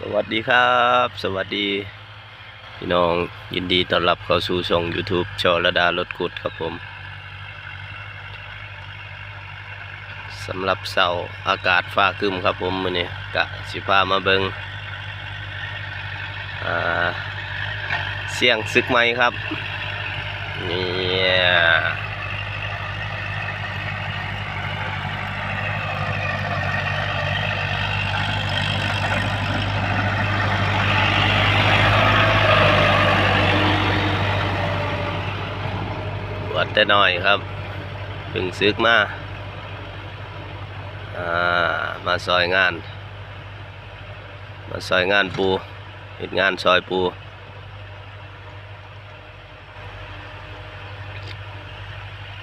สวัสดีครับ สวัสดี พี่น้องยินดีต้อนรับเข้าสู่ช่อง YouTube ชอระดารถกุดครับผมสำหรับเสาอากาศฟ้าคึมครับผมมือนี้กะสิพามาเบิงเสียงซึกไหมครับนี่ยวัด แต่น้อยครับเพิ่งซึกมาอ่ามาซอยงาน มาซอยงานปูเห็นงานซอยปู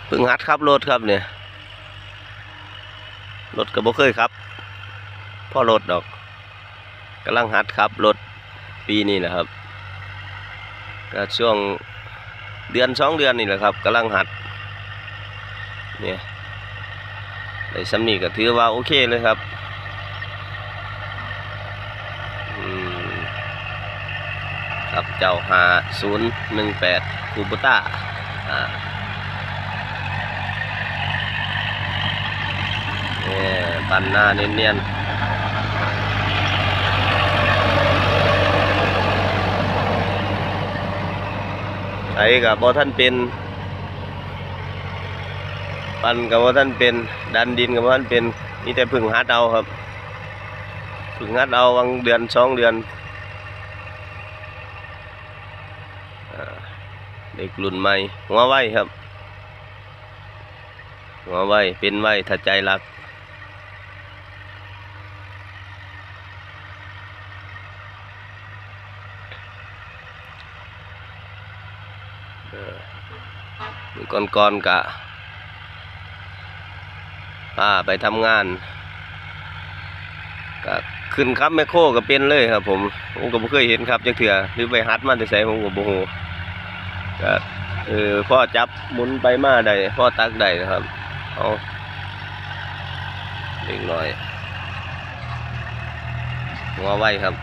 เพิ่งหัดขับรถครับเนี่ยรถก็บ่เคยครับพ่อรถดอกกำลังหัดขับรถปีนี้แหละครับก็ช่วง เดือนสองเดือนนี่แหละครับกำลังหัดเนี่ยในสำนีก็ถือว่าโอเคเลยครับครับเจ้าหาศูนย์หนึ่งแปดคูบต้าอ่าเนี่ยปันหน้าเนียนๆ ไอ้กับบอท่านเป็น ปันกับบอท่านเป็น ดันดินกับบอท่านเป็นนี่แต่พึ่งฮัดเอาครับพึ่งฮัดเอาวังเดือนสองเดือนเด็กรุ่นใหม่หัวไวครับหัวไวเป็นไวถ้าใจรัก เออมือก่อนๆกะป้าไปทำงานก็ขึ้นครับแมคโครก็เป็นเลยครับ ผมผมก็บ่เคยเห็นครับจักเถื่อหรือไปฮัดมาแต่ไสผมก็บ่ฮู้ก็เออพ่อจับหมุนไปมาได้พ่อตักได้นะครับเอาเล็กน้อยหัวไว้ครับ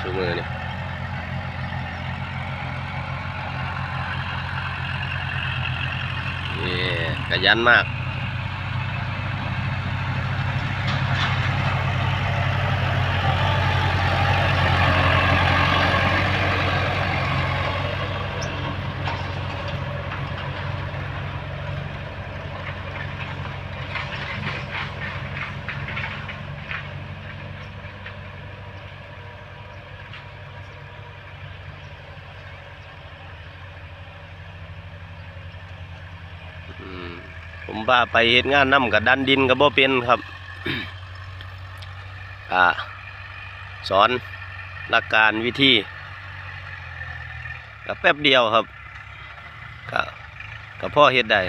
ชูมือนี่ นี่กระยันมาก ผมพาไปเฮ็ดงานน้ำกับดันดินกับบ่เป็นครับอ่าสอนหลักการวิธีกับแป๊บเดียวครับก็ก็พ่อเฮ็ดได้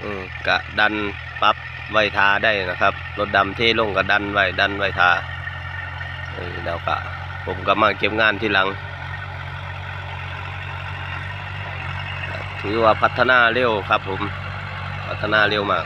อืมกะดันปรับไวทาได้นะครับรถดำเทลงก็ดันไว้ดันไวทาเออแล้วก็ผมก็มาเก็บงานทีหลัง ถือว่าพัฒนาเร็วครับผม พัฒนาเร็วมาก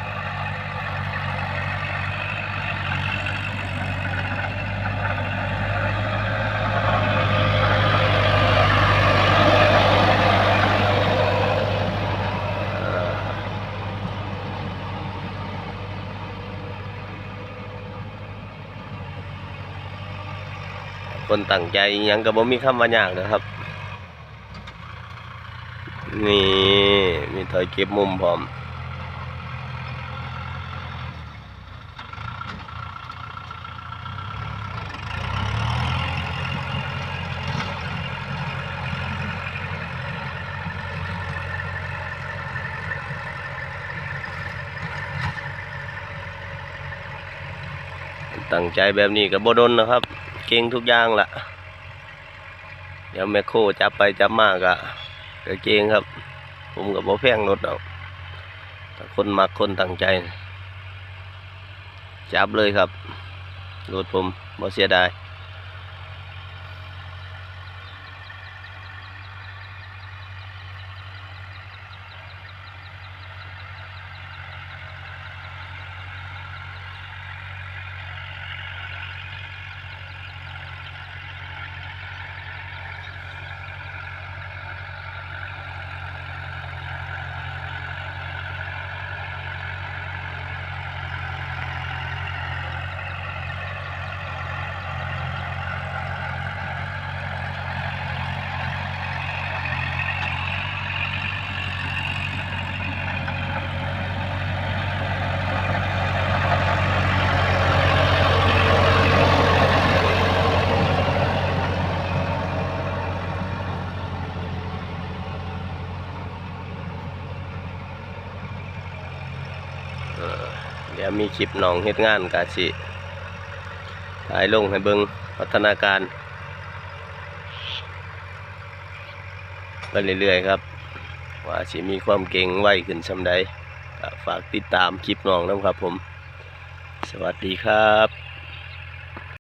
คนตั้งใจยังก็บ่มีคำว่ายากนะครับ นี่มีถอยเก็บมุมพร้อมตั้งใจแบบนี้กับโบดนนะครับ เก่งทุกอย่างละเดี๋ยวแมคโครจับไปจับมากอะ ก็เจงครับ ผมกับบ่แพงรถเอาถ้าคนมักคนตั้งใจ จับเลยครับรถผมบ่เสียดาย เดี๋ยวมีคลิปน้องเฮ็ดงานกาสิถ่ายลงให้เบิงพัฒนาการไปเรื่อยๆครับ ว่าสิมีความเก่งไวขึ้นสำใดฝากติดตามคลิปน้องนะครับผม สวัสดีครับ